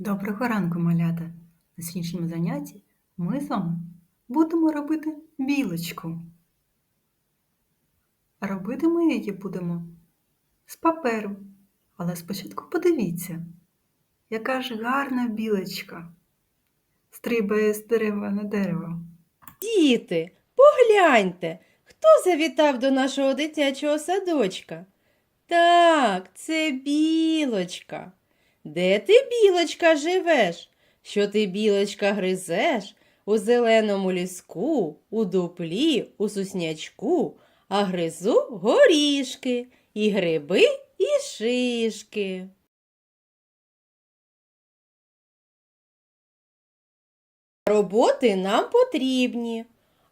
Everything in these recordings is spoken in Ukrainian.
Доброго ранку, малята! На сьогоднішньому занятті ми з вами будемо робити білочку. Робити ми її будемо з паперу. Але спочатку подивіться, яка ж гарна білочка стрибає з дерева на дерево. Діти, погляньте, хто завітав до нашого дитячого садочка? Так, це білочка. Де ти, білочка, живеш? Що ти, білочка, гризеш? У зеленому ліску, у дуплі, у суснячку, а гризу горішки, і гриби, і шишки. Роботи нам потрібні.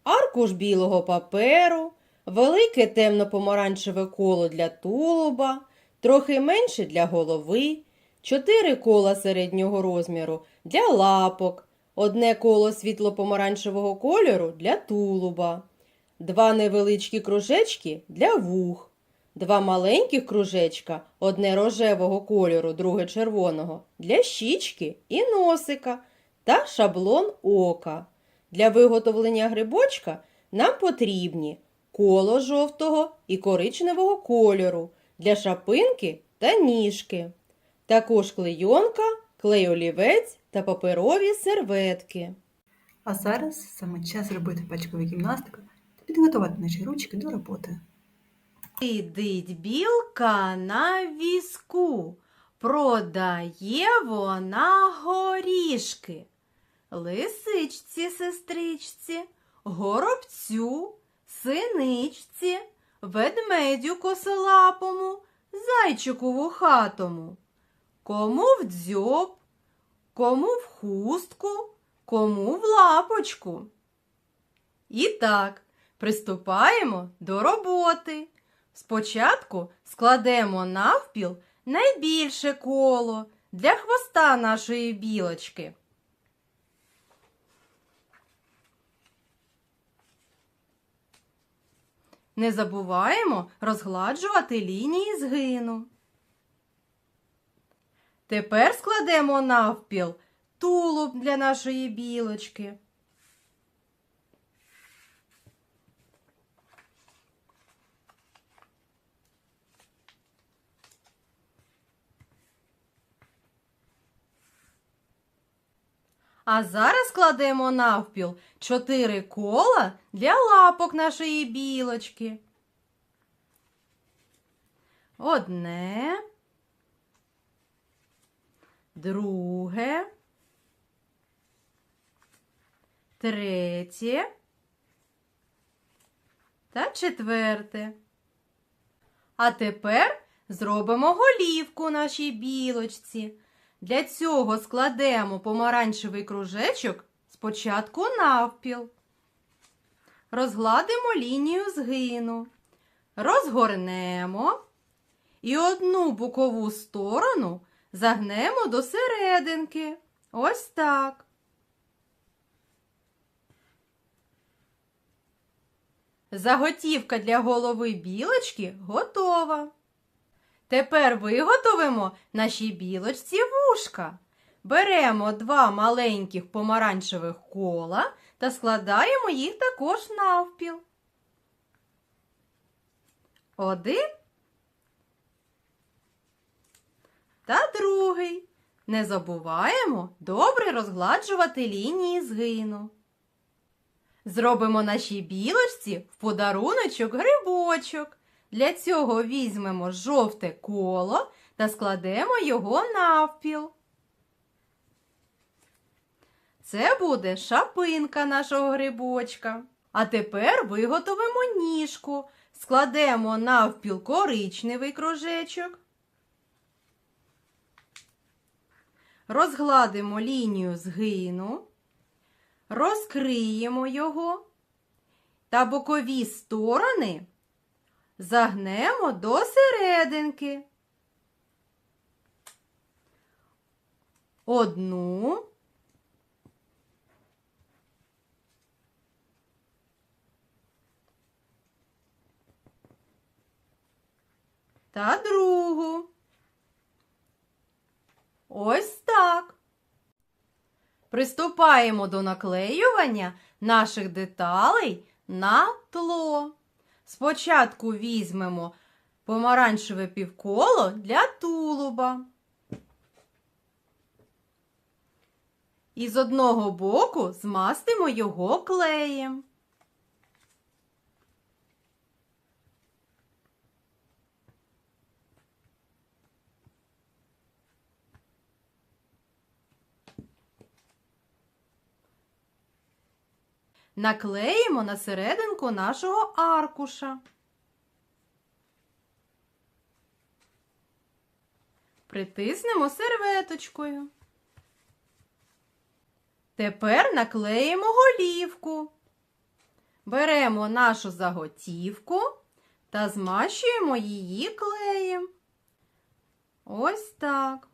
Аркуш білого паперу, велике темно-помаранчеве коло для тулуба, трохи менше для голови, чотири кола середнього розміру для лапок, одне коло світло-помаранчевого кольору для тулуба, два невеличкі кружечки для вух, два маленьких кружечка, одне рожевого кольору, друге червоного, для щічки і носика та шаблон ока. Для виготовлення грибочка нам потрібні коло жовтого і коричневого кольору для шапинки та ніжки. Також клейонка, клей-олівець та паперові серветки. А зараз саме час зробити пальчикову гімнастику та підготувати наші ручки до роботи. Сидить білка на візку, продає вона горішки. Лисичці, сестричці, горобцю, синичці, ведмедю косолапому, зайчику вухатому. Кому в дзьоб, кому в хустку, кому в лапочку. І так, приступаємо до роботи. Спочатку складемо навпіл найбільше коло для хвоста нашої білочки. Не забуваємо розгладжувати лінії згину. Тепер складемо навпіл тулуб для нашої білочки. А зараз кладемо навпіл чотири кола для лапок нашої білочки. Одне, друге, третє та четверте. А тепер зробимо голівку нашій білочці. Для цього складемо помаранчевий кружечок спочатку навпіл. Розгладимо лінію згину, розгорнемо і одну бокову сторону загнемо до серединки. Ось так. Заготівка для голови білочки готова. Тепер виготовимо нашій білочці вушка. Беремо два маленьких помаранчевих кола та складаємо їх також навпіл. Один та другий. Не забуваємо добре розгладжувати лінії згину. Зробимо нашій білочці в подаруночок грибочок. Для цього візьмемо жовте коло та складемо його навпіл. Це буде шапинка нашого грибочка. А тепер виготовимо ніжку. Складемо навпіл коричневий кружечок. Розгладимо лінію згину, розкриємо його та бокові сторони загнемо до серединки. Одну. Та другу. Ось так. Приступаємо до наклеювання наших деталей на тло. Спочатку візьмемо помаранчеве півколо для тулуба. І з одного боку змастимо його клеєм. Наклеїмо на серединку нашого аркуша. Притиснемо серветочкою. Тепер наклеїмо голівку. Беремо нашу заготівку та змащуємо її клеєм. Ось так.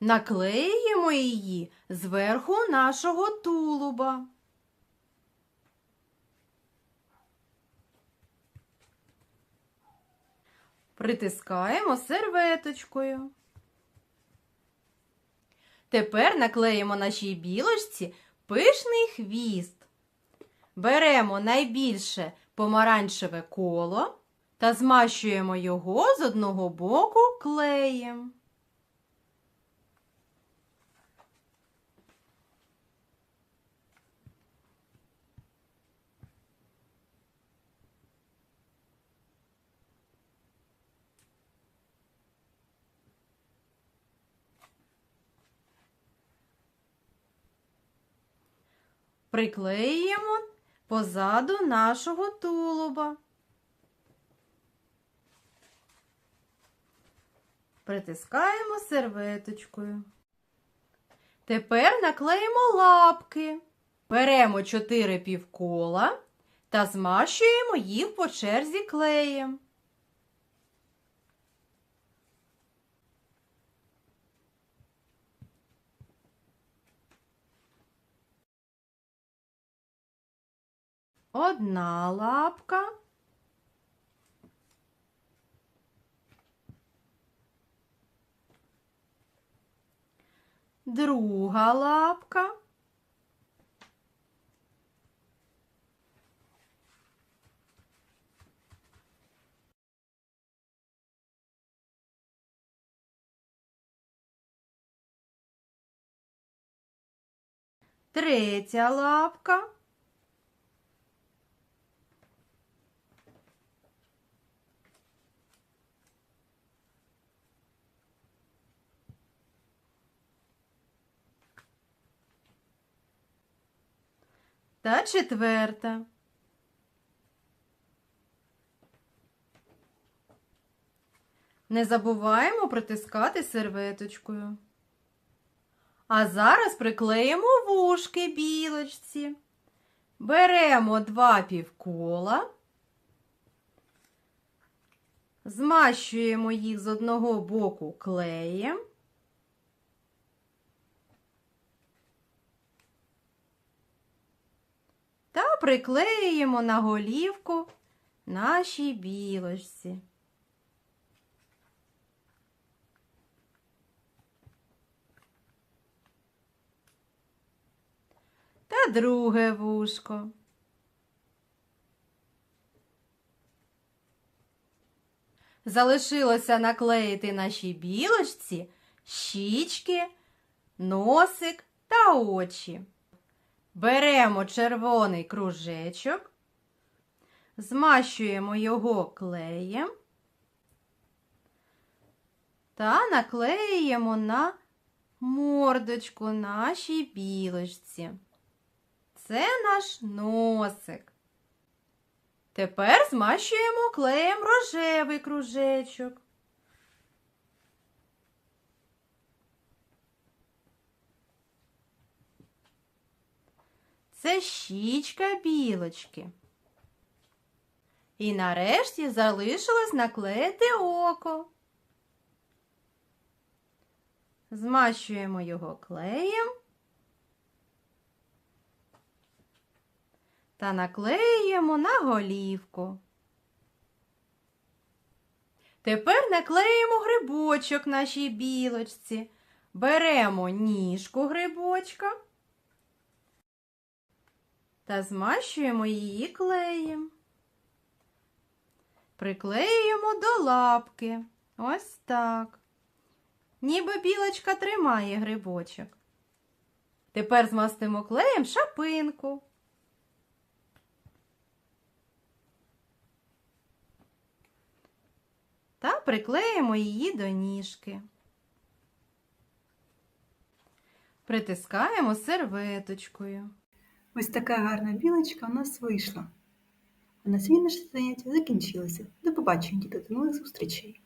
Наклеїмо її зверху нашого тулуба. Притискаємо серветочкою. Тепер наклеїмо нашій білочці пишний хвіст. Беремо найбільше помаранчеве коло та змащуємо його з одного боку клеєм. Приклеїмо позаду нашого тулуба. Притискаємо серветочкою. Тепер наклеїмо лапки. Беремо 4 півкола та змащуємо їх по черзі клеєм. Одна лапка. Друга лапка. Третя лапка. Та четверта. Не забуваємо притискати серветочкою. А зараз приклеїмо вушки білочці. Беремо два півкола, змащуємо їх з одного боку клеєм. Та приклеюємо на голівку нашій білочці. Та друге вушко. Залишилося наклеїти нашій білочці щічки, носик та очі. Беремо червоний кружечок, змащуємо його клеєм та наклеюємо на мордочку нашій білочці. Це наш носик. Тепер змащуємо клеєм рожевий кружечок. Це щічка білочки. І нарешті залишилось наклеїти око. Змащуємо його клеєм та наклеюємо на голівку. Тепер наклеїмо грибочок нашій білочці. Беремо ніжку грибочка та змащуємо її клеєм. Приклеюємо до лапки. Ось так. Ніби білочка тримає грибочок. Тепер змастимо клеєм шапинку. Та приклеїмо її до ніжки. Притискаємо серветочкою. Ось така гарна білочка у нас вийшла. А на сьогодні наше заняття закінчилося. До побачення, діти, до нових зустрічей!